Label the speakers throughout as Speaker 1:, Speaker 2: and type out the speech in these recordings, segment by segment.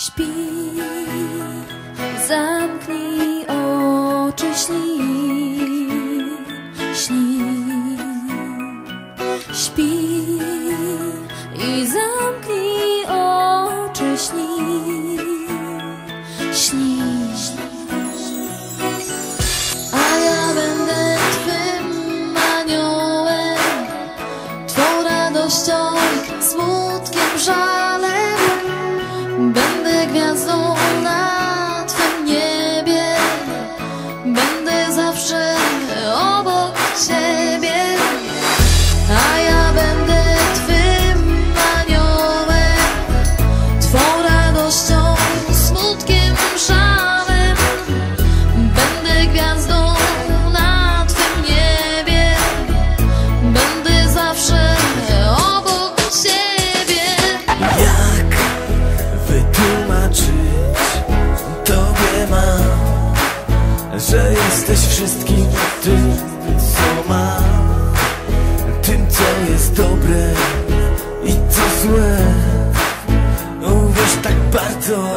Speaker 1: Śpi, zamknij oczy, śni, śni. Śpi i zamknij oczy, śni, śni. Wytłumaczyć Tobie mam Że jesteś wszystkim tym, co mam. Tym, co jest dobre i co
Speaker 2: złe. Uwierz tak bardzo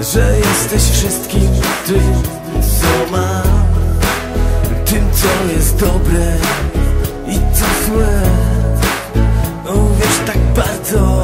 Speaker 2: Że jesteś wszystkim tym, co mam Tym, co jest dobre i co złe. Uwierz tak bardzo